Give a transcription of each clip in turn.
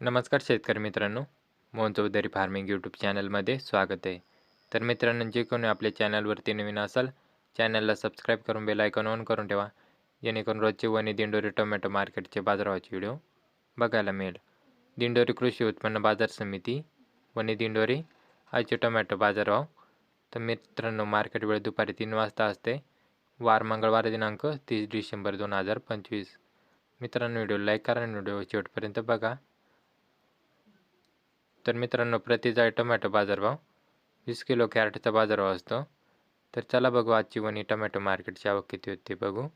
नमस्कार शेतकरी मित्रांनो मोहन चौधरी फार्मिंग यूट्यूब चॅनलमध्ये स्वागत आहे. तर मित्रांनो जे कोणी आपल्या चॅनलवरती नवीन असाल चॅनलला सबस्क्राईब करून बेल आयकॉन ऑन करून ठेवा. जेणेकरून रोजचे वणी दिंडोरी टोमॅटो मार्केटचे बाजारभावाचे व्हिडिओ बघायला मिळेल. दिंडोरी कृषी उत्पन्न बाजार समिती वणी दिंडोरी आजचे टोमॅटो बाजारभाव. तर मित्रांनो मार्केट वेळ दुपारी तीन वाजता असते. वार मंगळवार दिनांक तीस डिसेंबर दोन हजार पंचवीस. मित्रांनो व्हिडिओ लाईक करा आणि व्हिडिओ शेवटपर्यंत बघा. तर मित्रांनो प्रति टोमॅटो बाजारभाव वीस किलो कॅरेटचा बाजारभाव असतो. तर चला बघू आजची वणी टोमॅटो मार्केटची आवक किती होती बघू.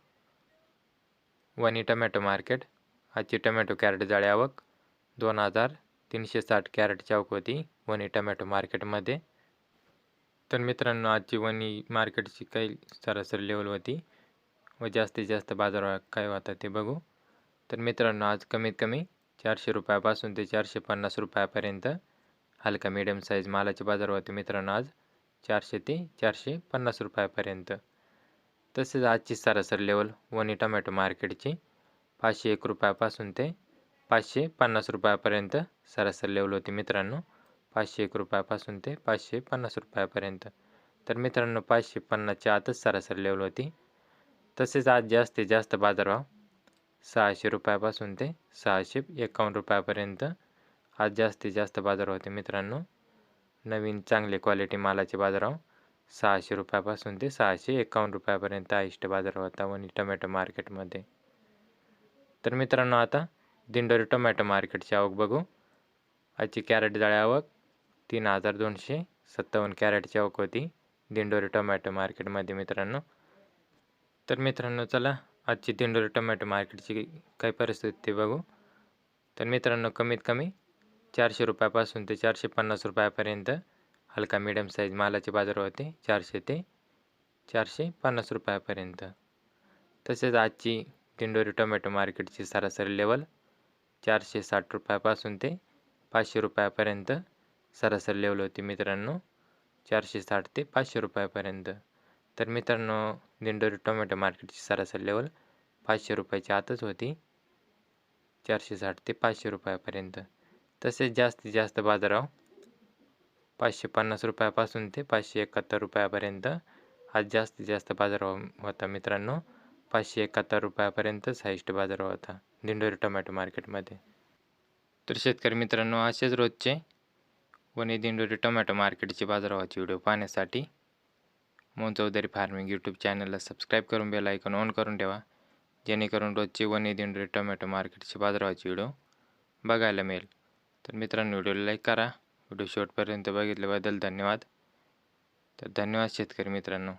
वणी टोमॅटो मार्केट आजची टोमॅटो कॅरेट जाळी आवक दोन हजार तीनशे साठ कॅरेटची आवक होती वणी टोमॅटो मार्केटमध्ये. तर मित्रांनो आजची वणी मार्केटची काही सरासरी लेवल होती व जास्तीत जास्त बाजारभाव काय होता ते बघू. तर मित्रांनो आज कमीत कमी चारशे रुपयापासून ते चारशे पन्नास रुपयापर्यंत हलका मिडियम साईज मालाचे बाजार होते मित्रांनो आज. चारशे ते चारशे पन्नास रुपयापर्यंत. तसेच आजची सरासरी लेवल वनी टमॅटो मार्केटची पाचशे एक रुपयापासून ते पाचशे पन्नास रुपयापर्यंत सरासरी लेवल होती मित्रांनो. पाचशे एक रुपयापासून ते पाचशे पन्नास रुपयापर्यंत. तर मित्रांनो पाचशे पन्नासच्या आतच सरासरी लेवल होती. तसेच आज जास्तीत जास्त बाजारभाव सहाशे रुपयापासून ते सहाशे एकावन्न रुपयापर्यंत. आज जास्तीत जास्त बाजार होते मित्रांनो. नवीन चांगले क्वालिटी मालाचे बाजारभाव सहाशे रुपयापासून ते सहाशे एकावन्न रुपयापर्यंत आईष्ट बाजार होता वनी टोमॅटो मार्केटमध्ये. तर मित्रांनो आता दिंडोरी टोमॅटो मार्केटची आवक बघू. आजची कॅरेट जाळी आवक तीन हजार दोनशे सत्तावन्न कॅरेटची आवक होती दिंडोरी टोमॅटो मार्केटमध्ये मित्रांनो. तर मित्रांनो चला आजची दिंडोरी टोमॅटो मार्केटची काय परिस्थिती ते बघू. तर मित्रांनो कमीत कमी चारशे रुपयापासून ते चारशे पन्नास रुपयापर्यंत हलका मिडियम साईज मालाचे बाजार होते. चारशे ते चारशे पन्नास रुपयापर्यंत. तसेच आजची दिंडोरी टोमॅटो मार्केटची सरासरी लेवल चारशे साठ रुपयापासून ते पाचशे रुपयापर्यंत सरासरी लेवल होती मित्रांनो. चारशे साठ ते पाचशे रुपयापर्यंत. तर मित्रांनो दिंडोरी टोमॅटो मार्केटची सरासरी लेवल पाचशे रुपयाच्या आतच होती. चारशे साठ ते पाचशे रुपयापर्यंत. तसेच जास्तीत जास्त बाजाराव पाचशे पन्नास रुपयापासून ते पाचशे एकाहत्तर रुपयापर्यंत. आज जास्तीत जास्त बाजारभाव होता मित्रांनो पाचशे एकाहत्तर रुपयापर्यंतच हायस्ट बाजारभाव होता दिंडोरी टोमॅटो मार्केटमध्ये. तर शेतकरी मित्रांनो असेच रोजचे वणी दिंडोरी टोमॅटो मार्केटचे बाजारभावाचे व्हिडिओ पाहण्यासाठी मोहन चौधरी फार्मिंग यूट्यूब चॅनलला सबस्क्राईब करून बेल आयकॉन ऑन करून ठेवा जेणेकरून रोजचे वन दिंडोरी टोमॅटो मार्केटचे बाजारावाची व्हिडिओ बघायला मिळेल. तर मित्रांनो व्हिडिओला लाईक करा. व्हिडिओ शेवटपर्यंत बघितल्याबद्दल धन्यवाद. तर धन्यवाद शेतकरी मित्रांनो.